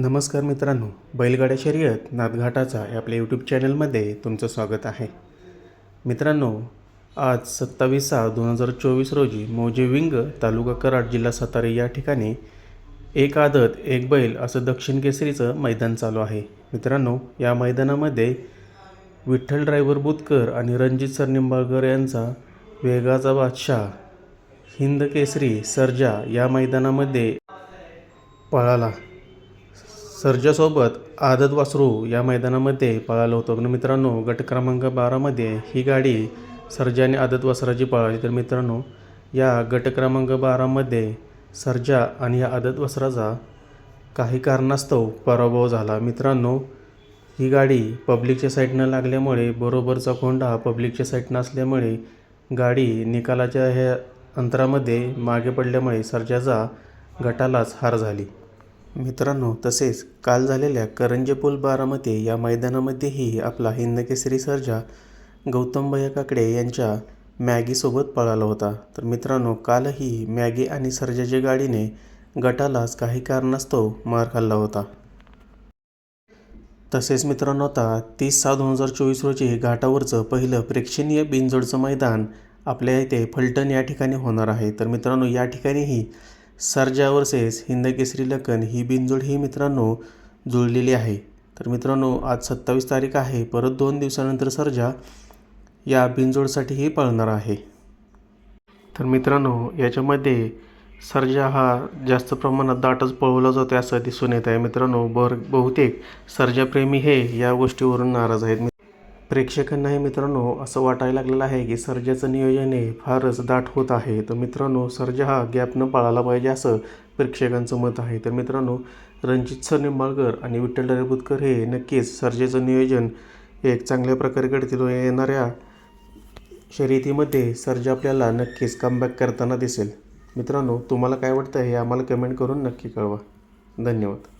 नमस्कार मित्रांनो बैलगाड्या शर्यत नाथघाटाचा आपल्या यूट्यूब चॅनलमध्ये तुमचं स्वागत आहे. मित्रांनो आज सत्तावीस सहा दोन हजार चोवीस रोजी मौजे विंग तालुका कराड जिल्हा सातारा या ठिकाणी एक आदत एक बैल असं दक्षिण केसरीचं मैदान चालू आहे. मित्रांनो या मैदानामध्ये विठ्ठल ड्रायव्हर बुतकर आणि रणजित सर निंबाळकर यांचा वेगाचा बादशाह हिंद केसरी सर्जा या मैदानामध्ये पळाला. सर्जासोबत आदत वासरू या मैदानामध्ये पळालो होतो. पण मित्रांनो गट क्रमांक बारामध्ये ही गाडी सर्जा आणि आदत वासराची पळाली. तर मित्रांनो या गट क्रमांक बारामध्ये सर्जा आणि या आदत वासराचा काही कारणास्तव पराभव झाला. मित्रांनो ही गाडी पब्लिकच्या साईडनं लागल्यामुळे बरोबरचा कोंडा पब्लिकच्या साईडनं असल्यामुळे गाडी निकालाच्या ह्या अंतरामध्ये मागे पडल्यामुळे सर्जाचा गटालाच हार झाली. मित्रांनो तसेच काल झालेल्या करंजेपूल बारामती या मैदानामध्येही आपला हिंदकेसरी सर्जा गौतम भैया काकडे यांच्या मॅगीसोबत पळाला होता. तर मित्रांनो कालही मॅगी आणि सर्जाच्या गाडीने गटालाच काही कारणास्तव मार खाल्ला होता. तसेच मित्रांनो आता तीस सहा दोन हजार चोवीस रोजी घाटावरचं पहिलं प्रेक्षणीय बिनजोडचं मैदान आपल्या इथे फलटण या ठिकाणी होणार आहे. तर मित्रांनो या ठिकाणीही सर्जा वर्सेस हिंद केसरी लखन ही बिनजोड ही मित्रांनो जुळलेली आहे. तर मित्रांनो आज सत्तावीस तारीख आहे. परत दोन दिवसानंतर सर्जा या बिनजोडसाठीही पळणार आहे. तर मित्रांनो याच्यामध्ये सर्जा हा जास्त प्रमाणात दाटच पळवला जातो असं दिसून येत आहे. मित्रांनो बर बहुतेक सर्जाप्रेमी हे या गोष्टीवरून नाराज आहेत. प्रेक्षकांनाही मित्रांनो असं वाटायला लागलेलं आहे की सर्जाचं नियोजन हे फारच दाट होत आहे. तर मित्रांनो सर्जा हा गॅप न पाळायला पाहिजे असं प्रेक्षकांचं मत आहे. तर मित्रांनो रणजित सर निंबाळकर आणि विठ्ठल डरेबुतकर हे नक्कीच सर्जेचं नियोजन एक चांगल्या प्रकारे करतील येणाऱ्या शर्यतीमध्ये सर्जा आपल्याला नक्कीच कमबॅक करताना दिसेल. मित्रांनो तुम्हाला काय वाटतं हे आम्हाला कमेंट करून नक्की कळवा. धन्यवाद.